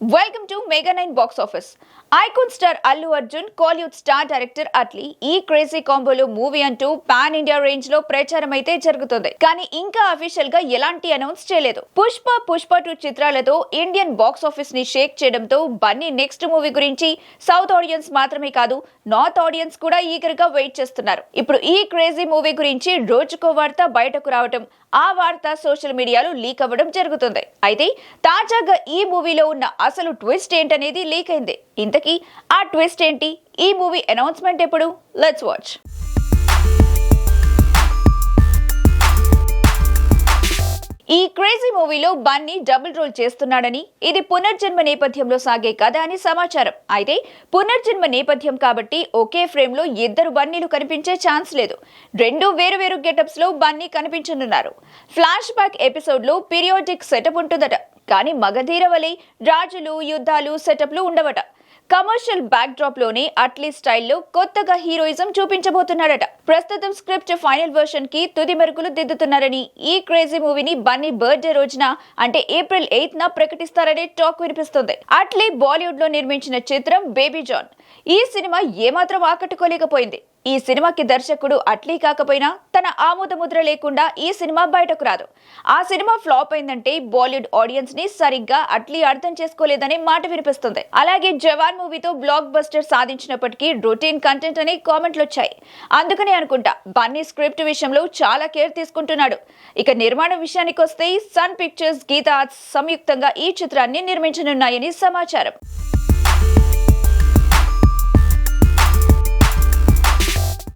Welcome to mega nine box office icon star Allu Arjun Kollywood star director Atlee ఈ crazy కాంబోలో movie అంటూ pan India రేంజ్లో ప్రచారం అయితే జరుగుతుంది. కానీ ఇంకా అఫీషియల్గా ఎలాంటి అనౌన్స్ చేయలేదు. పుష్ప పుష్ప టూ చిత్రాలతో ఇండియన్ బాక్స్ ఆఫీస్ని షేక్ చేయడంతో బన్నీ నెక్స్ట్ మూవీ గురించి సౌత్ ఆడియన్స్ మాత్రమే కాదు నార్త్ ఆడియన్స్ కూడా ఈగర్గా వెయిట్ చేస్తున్నారు. ఇప్పుడు ఈ క్రేజీ మూవీ గురించి రోజుకో వార్త బయటకు రావటం ఆ వార్త సోషల్ మీడియాలో లీక్ అవ్వడం జరుగుతుంది. అయితే తాజాగా ఈ మూవీలో ఉన్న అసలు ట్విస్ట్ ఏంటనేది లీక్ అయింది. ఇంతకీ ఆ ట్విస్ట్ ఏంటి? ఈ మూవీ అనౌన్స్మెంట్ ఎప్పుడు? లెట్స్ వాచ్ ఈ క్రేజీ మూవీలో బన్నీ డబుల్ రోల్ చేస్తున్నాడని ఇది పునర్జన్మ నేపథ్యంలో సాగే కథ అని సమాచారం. అయితే పునర్జన్మ నేపథ్యం కాబట్టి ఒకే ఫ్రేమ్లో ఇద్దరు బన్నీలు కనిపించే ఛాన్స్ లేదు. రెండు వేరు వేరు గెటప్స్లో బన్నీ కనిపించనున్నారు. ఫ్లాష్ బ్యాక్ ఎపిసోడ్లో పీరియాడిక్ సెటప్ ఉంటుందట. కానీ మగధీర వలె రాజులు యుద్ధాలు సెటప్లు ఉండవట. కమర్షియల్ బ్యాక్ డ్రాప్లోనే అట్లీ స్టైల్లో కొత్తగా హీరోయిజం చూపించబోతున్నాడట. ప్రస్తుతం స్క్రిప్ట్ ఫైనల్ వర్షన్కి తుది మెరుగులు దిద్దుతున్నారని ఈ క్రేజీ మూవీని బన్నీ బర్త్డే రోజున అంటే ఏప్రిల్ ఎయిత్ న ప్రకటిస్తారనే టాక్ వినిపిస్తుంది. అట్లీ బాలీవుడ్లో నిర్మించిన చిత్రం బేబీ జాన్. ఈ సినిమా ఏమాత్రం ఆకట్టుకోలేకపోయింది. ఈ సినిమాకి దర్శకుడు అట్లీ కాకపోయినా తన ఆమోదముద్ర లేకుండా ఈ సినిమా బయటకు రాదు. ఆ సినిమా ఫ్లాప్ అయిందంటే బాలీవుడ్ ఆడియన్స్ని సరిగ్గా అట్లీ అర్థం చేసుకోలేదనే మాట వినిపిస్తుంది. అలాగే జవాన్ మూవీతో బ్లాక్ బస్టర్ సాధించినప్పటికీ రొటీన్ కంటెంట్ అనే కామెంట్లు వచ్చాయి. అందుకనే అనుకుంటా బన్నీ స్క్రిప్ట్ విషయంలో చాలా కేర్ తీసుకుంటున్నాడు. ఇక నిర్మాణం విషయానికి వస్తే సన్ పిక్చర్స్ గీతా ఆర్ట్స్ సంయుక్తంగా ఈ చిత్రాన్ని నిర్మించనున్నాయని సమాచారం.